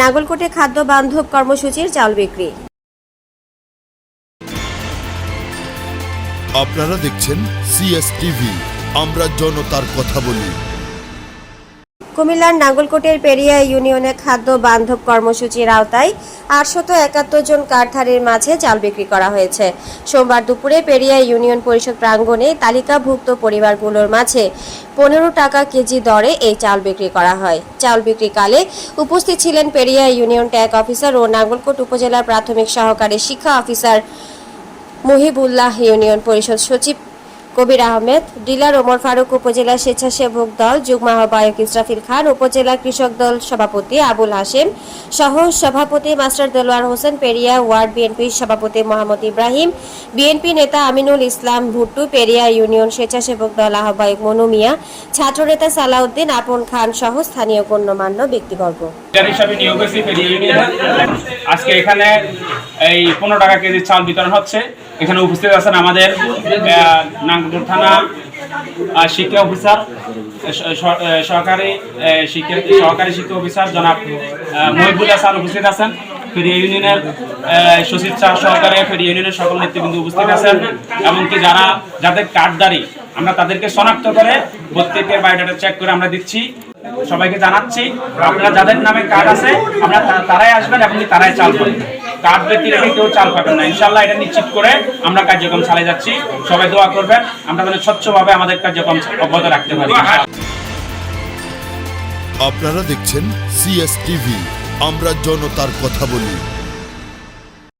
নাগলকোটে খাদ্য বান্ধব কর্মসূচির চাল বিক্রি। আপনারা দেখছেন সিএসটিভি আমরা জনতার কথা বলি। কুমিল্লার নাগলকোটের পেরিয়া ইউনিয়নে খাদ্য বান্ধব কর্মসূচির আওতায় আটশত একাত্তর জন কার্ডধারীর মাঝে চাল বিক্রি করা হয়েছে। সোমবার দুপুরে পেরিয়া ইউনিয়ন পরিষদ প্রাঙ্গণে তালিকাভুক্ত পরিবারগুলোর মাঝে পনেরো টাকা কেজি দরে এই চাল বিক্রি করা হয়। চাল বিক্রিকালে উপস্থিত ছিলেন পেরিয়া ইউনিয়ন ট্যাগ অফিসার ও নাগলকোট উপজেলার প্রাথমিক সহকারী শিক্ষা অফিসার মুহিবুল্লাহ ইউনিয়ন পরিষদ সচিব কবির আহমেদ, ডিলার ওমর ফারুক উপজেলা স্বেচ্ছাসেবক দল যুগ্ম আহ্বায়ক ইসরাফিল খান, উপজেলা কৃষক দল সভাপতি আবুল হাশেম, সহ সভাপতি master Delwar Hossain Periya, ward BNP সভাপতি মোহাম্মদ ইব্রাহিম, বিএনপি নেতা আমিনুল ইসলাম ভুট্টু, পেরিয়া ইউনিয়ন স্বেচ্ছাসেবক দল আহ্বায়ক মনু মিয়া, ছাত্রনেতা সালাউদ্দিন আপন খান সহ স্থানীয় গণ্যমান্য ব্যক্তিবর্গ। আজকে এখানে এই পনেরো টাকা কেজি চাল বিতরণ হচ্ছে। এখানে উপস্থিত আছেন আমাদের নাগপুর থানা শিক্ষা অফিসার সহকারী শিক্ষা সহকারী শিক্ষা অফিসার জনাব মহিবুল্লাহ স্যার উপস্থিত আছেন। ফেরিয়া ইউনিয়নের সচিব স্যার সহকারে ফেরিয়া ইউনিয়নের সকল নেতৃবৃন্দ উপস্থিত আছেন। এমনকি যারা, যাদের কার্ডদারি আমরা তাদেরকে শনাক্ত করে প্রত্যেকের বায়োডাটা চেক করে আমরা দিচ্ছি। সবাইকে জানাচ্ছি, আপনারা যাদের নামে কার্ড আছে তা- তারাই আসবেন এবং তারাই চাল পাবেন কার্ড ব্যক্তি রেখে কেউ চাল পাবেন না। ইনশাল্লাহ এটা নিশ্চিত করে আমরা কার্যক্রম চালিয়ে যাচ্ছি। সবাই দোয়া করবেন, আমরা যেন স্বচ্ছভাবে আমাদের কার্যক্রম অব্যাহত রাখতে পারি। আপনারা দেখছেন সিএসটিভি আমরা জনতার কথা বলি।